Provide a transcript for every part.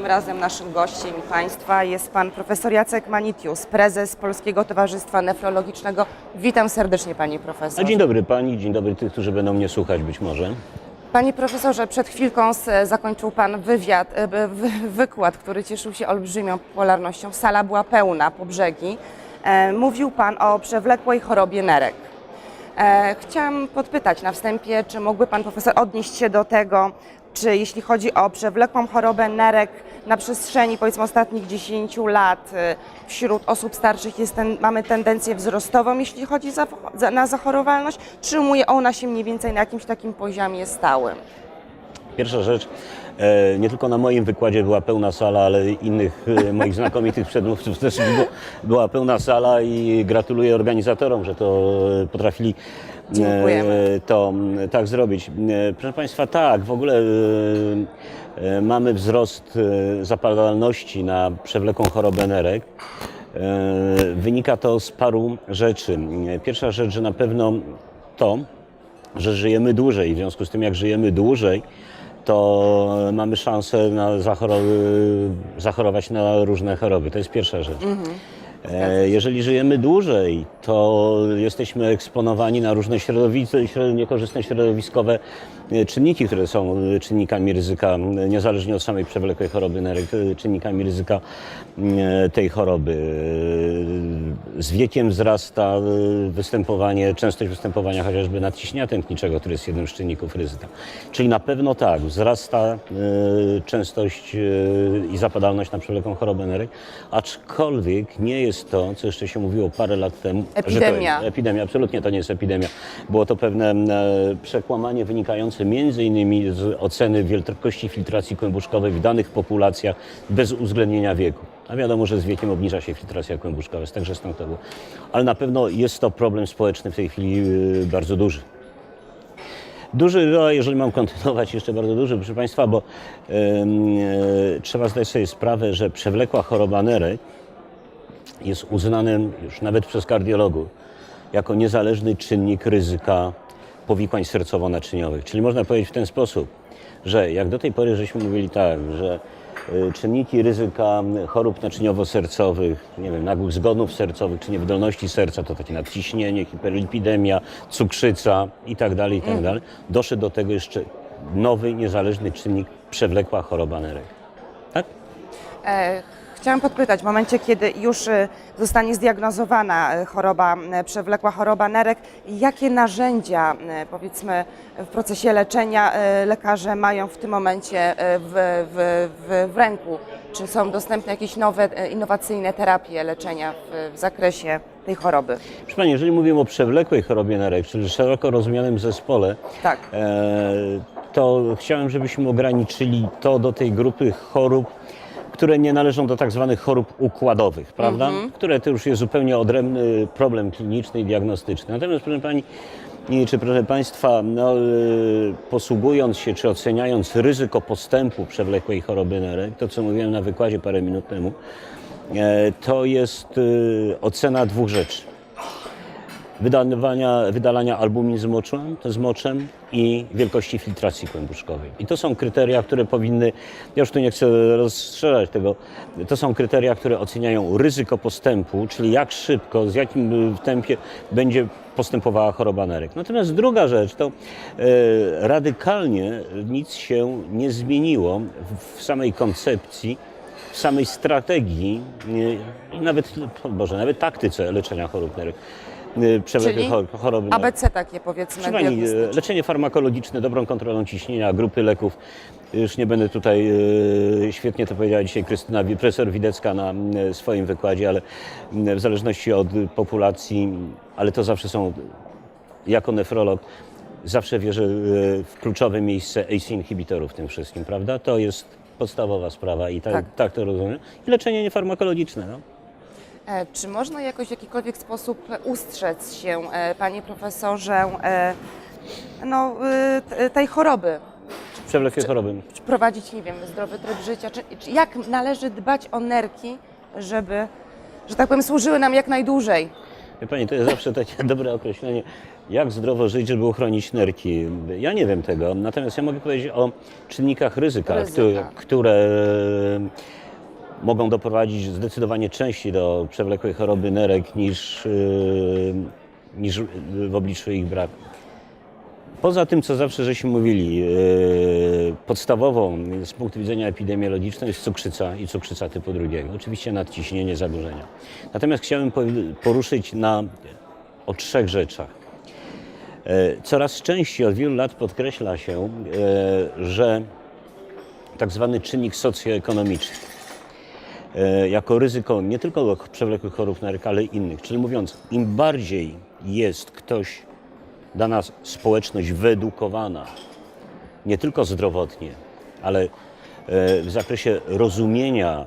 Tym razem naszym gościem i Państwa jest Pan Profesor Jacek Manitius, prezes Polskiego Towarzystwa Nefrologicznego. Witam serdecznie Panie A Profesor. dzień dobry Pani, dzień dobry tych, którzy będą mnie słuchać być może. Panie Profesorze, przed chwilką s- zakończył Pan wywiad, e, wykład, który cieszył się olbrzymią popularnością. Sala była pełna po brzegi. E, Mówił Pan o przewlekłej chorobie nerek. E, Chciałam podpytać na wstępie, czy mógłby Pan Profesor odnieść się do tego, czy jeśli chodzi o przewlekłą chorobę nerek na przestrzeni powiedzmy ostatnich 10 lat e, wśród osób starszych jest ten, mamy tendencję wzrostową, jeśli chodzi za, za, na zachorowalność, czy umuje ona się mniej więcej na jakimś takim poziomie stałym? Pierwsza rzecz, nie tylko na moim wykładzie była pełna sala, ale innych e, moich znakomitych przedmówców też było, była pełna sala i gratuluję organizatorom, że to e, potrafili e, Dziękujemy. to tak zrobić. E, Proszę Państwa, tak, w ogóle e, e, mamy wzrost e, zapadalności na przewlekłą chorobę nerek. E, Wynika to z paru rzeczy. E, Pierwsza rzecz, że na pewno to, że żyjemy dłużej. W związku z tym, jak żyjemy dłużej, to mamy szansę na zachoro- zachorować na różne choroby. To jest pierwsza rzecz. E, Jeżeli żyjemy dłużej, to jesteśmy eksponowani na różne środowisko, środ- niekorzystne środowiskowe e, czynniki, które są e, czynnikami ryzyka, niezależnie od samej przewlekłej choroby nerek, e, czynnikami ryzyka e, tej choroby. E, Z wiekiem wzrasta e, występowanie, częstość występowania chociażby nadciśnienia tętniczego, który jest jednym z czynników ryzyka. Czyli na pewno tak, wzrasta e, częstość e, i zapadalność na przewlekłą chorobę nerek, aczkolwiek nie jest to, co jeszcze się mówiło parę lat temu. że to Epidemia. jest epidemia, absolutnie to nie jest epidemia. Było to pewne e, przekłamanie wynikające między innymi z oceny wielkości filtracji kłębuszkowej w danych populacjach bez uwzględnienia wieku. A wiadomo, że z wiekiem obniża się filtracja kłębuszkowa, jest także stąd to było. Ale na pewno jest to problem społeczny w tej chwili e, bardzo duży. Duży, no, jeżeli mam kontynuować, jeszcze bardzo duży, proszę Państwa, bo e, trzeba zdać sobie sprawę, że przewlekła choroba nerek jest uznanym już nawet przez kardiologów jako niezależny czynnik ryzyka powikłań sercowo-naczyniowych. Czyli można powiedzieć w ten sposób, że jak do tej pory żeśmy mówili tak, że y, czynniki ryzyka chorób naczyniowo-sercowych, nie wiem, nagłych zgonów sercowych czy niewydolności serca, to takie nadciśnienie, hiperlipidemia, cukrzyca i tak dalej, i tak dalej. Doszedł do tego jeszcze nowy, niezależny czynnik przewlekła choroba nerek. Tak? E, Chciałam podpytać, w momencie, kiedy już e, zostanie zdiagnozowana e, choroba, e, przewlekła choroba nerek, jakie narzędzia, powiedzmy, w procesie leczenia lekarze mają w tym momencie w, w, w, w ręku? Czy są dostępne jakieś nowe, innowacyjne terapie leczenia w, w zakresie tej choroby? Proszę Pani, jeżeli mówimy o przewlekłej chorobie nerek, czyli szeroko rozumianym zespole, Tak. e, to chciałem, żebyśmy ograniczyli to do tej grupy chorób, które nie należą do tak zwanych chorób układowych, prawda? Które to już jest zupełnie odrębny problem kliniczny i diagnostyczny. Natomiast, proszę Pani, czy proszę Państwa, no, e, posługując się czy oceniając ryzyko postępu przewlekłej choroby nerek, to co mówiłem na wykładzie parę minut temu, e, to jest e, ocena dwóch rzeczy wydawania, wydalania albumin z moczem, z moczem i wielkości filtracji kłębuszkowej. I to są kryteria, które powinny, ja już tu nie chcę rozszerzać tego, to są kryteria, które oceniają ryzyko postępu, czyli jak szybko, z jakim y, tempie będzie postępowała choroba nerek. Natomiast druga rzecz to e, radykalnie nic się nie zmieniło w, samej koncepcji w samej strategii nie, i nawet, Boże, nawet taktyce leczenia chorób nerek. Y, Przewlekłej Czyli chor- choroby nerek. ABC takie, powiedzmy, Proszę Pani, diagnostyczne. leczenie farmakologiczne, dobrą kontrolą ciśnienia, grupy leków. Już nie będę tutaj, e, świetnie to powiedziała dzisiaj Krystyna, profesor Widecka na swoim wykładzie, ale w zależności od populacji, ale to zawsze są, jako nefrolog, zawsze wierzę w kluczowe miejsce ACE inhibitorów w tym wszystkim, prawda? To jest podstawowa sprawa i tak, Tak. tak. to rozumiem. I leczenie niefarmakologiczne. No. E, Czy można jakoś w jakikolwiek sposób ustrzec się, e, panie profesorze, e, no, tej choroby? Przewlekłe choroby. Czy prowadzić, nie wiem, zdrowy tryb życia? Czy, czy jak należy dbać o nerki, żeby, że tak powiem, służyły nam jak najdłużej? Wie Pani, to jest zawsze takie dobre określenie. Jak zdrowo żyć, żeby uchronić nerki? Ja nie wiem tego, natomiast ja mogę powiedzieć o czynnikach ryzyka, Ryzyka. Które, które mogą doprowadzić zdecydowanie częściej do przewlekłej choroby nerek niż, yy, niż w obliczu ich braku. Poza tym, co zawsze żeśmy mówili, yy, podstawową z punktu widzenia epidemiologicznego jest cukrzyca i cukrzyca typu drugiego. Oczywiście nadciśnienie, zaburzenia. Natomiast chciałbym powi- poruszyć na, o trzech rzeczach. E, Coraz częściej od wielu lat podkreśla się, że tak zwany czynnik socjoekonomiczny jako ryzyko nie tylko przewlekłych chorób nerek, ale i innych. Czyli mówiąc, im bardziej jest ktoś, dana społeczność wyedukowana, nie tylko zdrowotnie, ale e, w zakresie rozumienia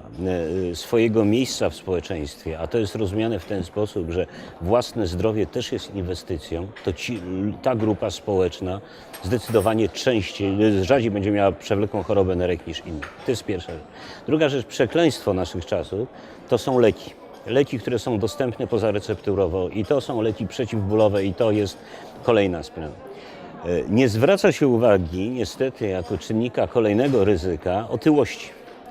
e, swojego miejsca w społeczeństwie, a to jest rozumiane w ten sposób, że własne zdrowie też jest inwestycją, to ci, ta grupa społeczna zdecydowanie częściej, rzadziej będzie miała przewlekłą chorobę nerek niż inne. To jest pierwsza rzecz. Druga rzecz, przekleństwo naszych czasów, to są leki. Leki, które są dostępne pozarecepturowo i to są leki przeciwbólowe i to jest kolejna sprawa. E, Nie zwraca się uwagi, niestety, jako czynnika kolejnego ryzyka otyłości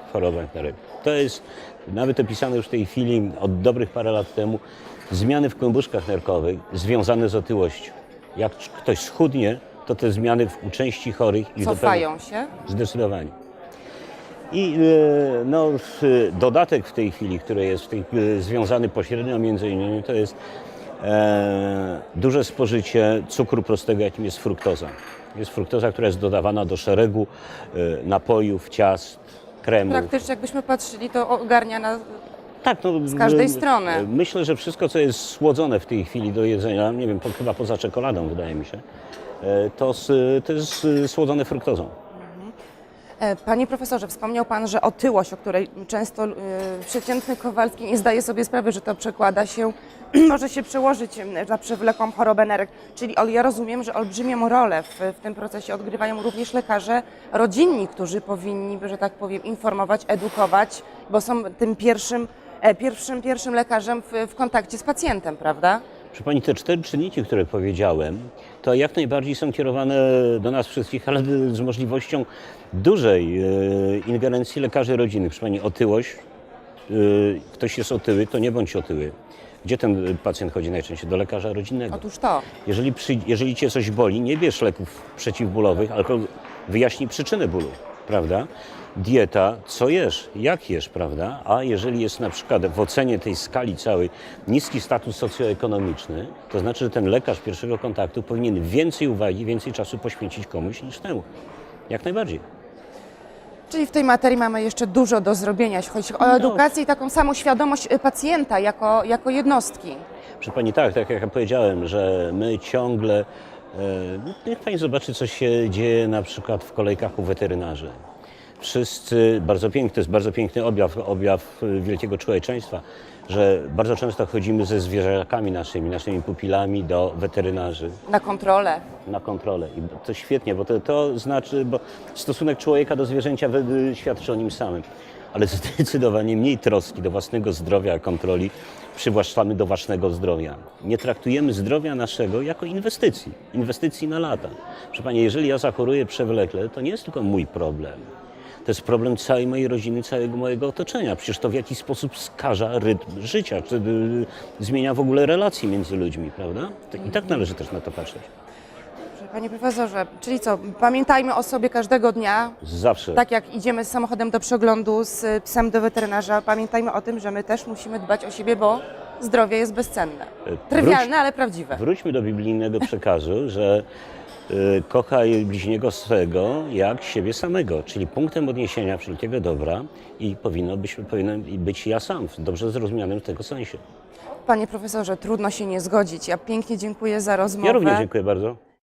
w chorobach nerek. To jest nawet opisane już w tej chwili od dobrych parę lat temu zmiany w kłębuszkach nerkowych związane z otyłością. Jak ktoś schudnie, to te zmiany w, u części chorych i Cofają się. Zdecydowanie. I e, no, dodatek w tej chwili, który jest tej, e, związany pośrednio między innymi, to jest duże spożycie cukru prostego, jakim jest fruktoza. Jest fruktoza, która jest dodawana do szeregu e, napojów, ciast, kremów. Praktycznie jakbyśmy patrzyli, to ogarnia na Tak, no, Z każdej strony. Myślę, że wszystko, co jest słodzone w tej chwili do jedzenia, nie wiem, chyba poza czekoladą, wydaje mi się, e, to, to jest e, słodzone fruktozą. E, Panie profesorze, wspomniał Pan, że otyłość, o której często y, przeciętny Kowalski nie zdaje sobie sprawy, że to przekłada się, może się przełożyć na przewlekłą chorobę nerek. Czyli ja rozumiem, że olbrzymią rolę w, w tym procesie odgrywają również lekarze rodzinni, którzy powinni, że tak powiem, informować, edukować, bo są tym pierwszym, e, pierwszym, pierwszym lekarzem w, w kontakcie z pacjentem, prawda? Proszę Pani, te cztery czynniki, które powiedziałem, to jak najbardziej są kierowane do nas wszystkich, ale z możliwością dużej e, ingerencji lekarzy rodzinnych. Proszę Pani, otyłość, e, ktoś jest otyły, to nie bądź otyły. Gdzie ten pacjent chodzi najczęściej? Do lekarza rodzinnego. Otóż to. Jeżeli, przy, jeżeli cię coś boli, nie bierz leków przeciwbólowych, tylko wyjaśnij przyczynę bólu, prawda? Dieta, co jesz, jak jesz, prawda? A jeżeli jest na przykład w ocenie tej skali całej niski status socjoekonomiczny, to znaczy, że ten lekarz pierwszego kontaktu powinien więcej uwagi, więcej czasu poświęcić komuś niż temu. Jak najbardziej. Czyli w tej materii mamy jeszcze dużo do zrobienia, jeśli chodzi o No. edukację i taką samą świadomość y, pacjenta jako, jako jednostki. Proszę Pani, tak, tak jak ja powiedziałem, że my ciągle, niech Pani zobaczy, co się dzieje na przykład w kolejkach u weterynarzy. Wszyscy, bardzo piękny, to jest bardzo piękny objaw, objaw e, wielkiego człowieczeństwa, że bardzo często chodzimy ze zwierzakami naszymi, naszymi pupilami do weterynarzy Na kontrolę. na kontrolę. I to świetnie, bo to, to znaczy, bo stosunek człowieka do zwierzęcia świadczy o nim samym. Ale zdecydowanie mniej troski do własnego zdrowia, kontroli przywłaszczamy do własnego zdrowia. Nie traktujemy zdrowia naszego jako inwestycji, inwestycji na lata. Proszę Pani, jeżeli ja zachoruję przewlekle, to nie jest tylko mój problem. To jest problem całej mojej rodziny, całego mojego otoczenia. Przecież to w jakiś sposób skaża rytm życia, czy y, zmienia w ogóle relacje między ludźmi, prawda? I tak należy też na to patrzeć. Panie profesorze, czyli co, pamiętajmy o sobie każdego dnia, Zawsze. tak jak idziemy z samochodem do przeglądu, z psem do weterynarza, pamiętajmy o tym, że my też musimy dbać o siebie, bo zdrowie jest bezcenne. Trywialne, ale prawdziwe. Wróćmy do biblijnego przekazu, że y, kochaj bliźniego swego jak siebie samego, czyli punktem odniesienia wszelkiego dobra i powinno być, powinien być ja sam, w dobrze zrozumianym w tego sensie. Panie profesorze, trudno się nie zgodzić. Ja pięknie dziękuję za rozmowę. Ja również dziękuję bardzo.